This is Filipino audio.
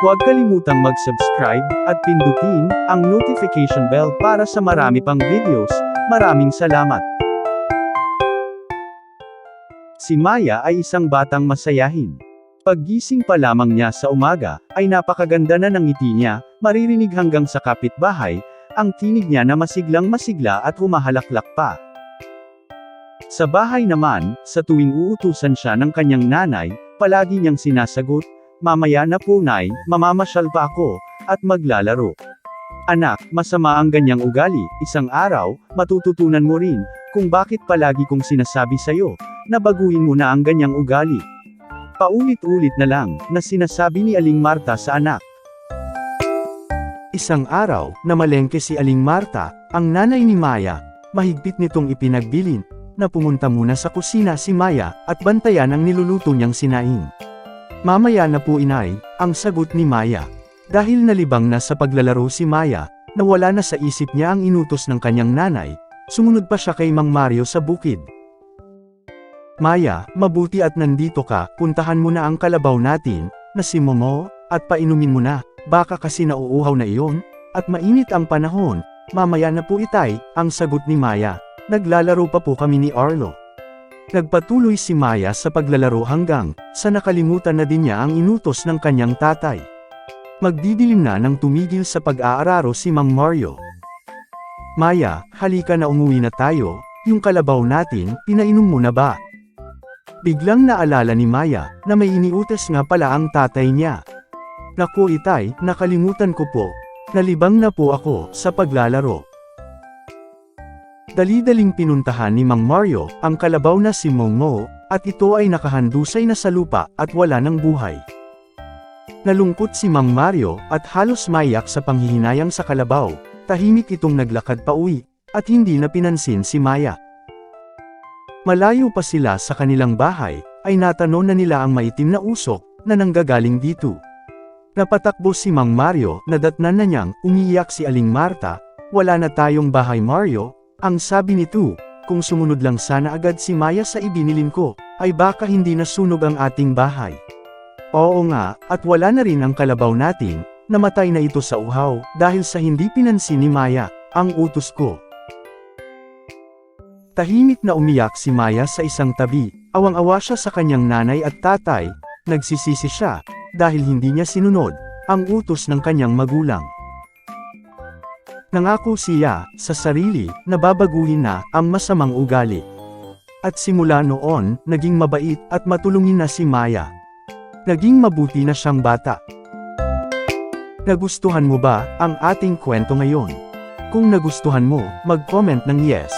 Huwag kalimutang mag-subscribe at pindutin ang notification bell para sa marami pang videos. Maraming salamat. Si Maya ay isang batang masayahin. Paggising pa lamang niya sa umaga, ay napakaganda na ng ngiti niya, maririnig hanggang sa kapitbahay, ang tinig niya na masiglang masigla at humahalaklak pa. Sa bahay naman, sa tuwing uutusan siya ng kanyang nanay, palagi niyang sinasagot, Mamaya na po nay, mamamasyal pa ako, at maglalaro. Anak, masama ang ganyang ugali, isang araw, matututunan mo rin, kung bakit palagi kong sinasabi sa'yo, na baguhin mo na ang ganyang ugali. Paulit-ulit na lang, na sinasabi ni Aling Marta sa anak. Isang araw, namalengke si Aling Marta, ang nanay ni Maya, mahigpit nitong ipinagbilin, na pumunta muna sa kusina si Maya, at bantayan ang niluluto niyang sinaing. Mamaya na po inay, ang sagot ni Maya. Dahil nalibang na sa paglalaro si Maya, nawala na sa isip niya ang inutos ng kanyang nanay, sumunod pa siya kay Mang Mario sa bukid. Maya, mabuti at nandito ka, puntahan mo na ang kalabaw natin, na si Momo, at painumin mo na, baka kasi nauuhaw na iyon, at mainit ang panahon, mamaya na po itay, ang sagot ni Maya. Naglalaro pa po kami ni Arlo. Nagpatuloy si Maya sa paglalaro hanggang, sa nakalimutan na din niya ang inutos ng kanyang tatay. Magdidilim na nang tumigil sa pag-aararo si Mang Mario. Maya, halika na umuwi na tayo, yung kalabaw natin, pinainom mo na ba? Biglang naalala ni Maya, na may iniutos nga pala ang tatay niya. Naku itay, nakalimutan ko po, nalibang na po ako, sa paglalaro. Dali-daling pinuntahan ni Mang Mario, ang kalabaw na si Momo, at ito ay nakahandusay na sa lupa, at wala ng buhay. Nalungkot si Mang Mario, at halos maiyak sa panghihinayang sa kalabaw, tahimik itong naglakad pa uwi, at hindi na pinansin si Maya. Malayo pa sila sa kanilang bahay, ay natanon na nila ang maitim na usok, na nanggagaling dito. Napatakbo si Mang Mario, nadatnan na niyang, umiiyak si Aling Marta, wala na tayong bahay Mario, ang sabi nito, kung sumunod lang sana agad si Maya sa ibinilin ko, ay baka hindi nasunog ang ating bahay. Oo nga, at wala na rin ang kalabaw natin, namatay na ito sa uhaw, dahil sa hindi pinansin ni Maya, ang utos ko. Tahimik na umiyak si Maya sa isang tabi, awang-awa siya sa kanyang nanay at tatay, nagsisisi siya, dahil hindi niya sinunod, ang utos ng kanyang magulang. Nangako siya, sa sarili, na babaguhin na, ang masamang ugali. At simula noon, naging mabait, at matulungin na si Maya. Naging mabuti na siyang bata. Nagustuhan mo ba, ang ating kwento ngayon? Kung nagustuhan mo, mag-comment ng yes.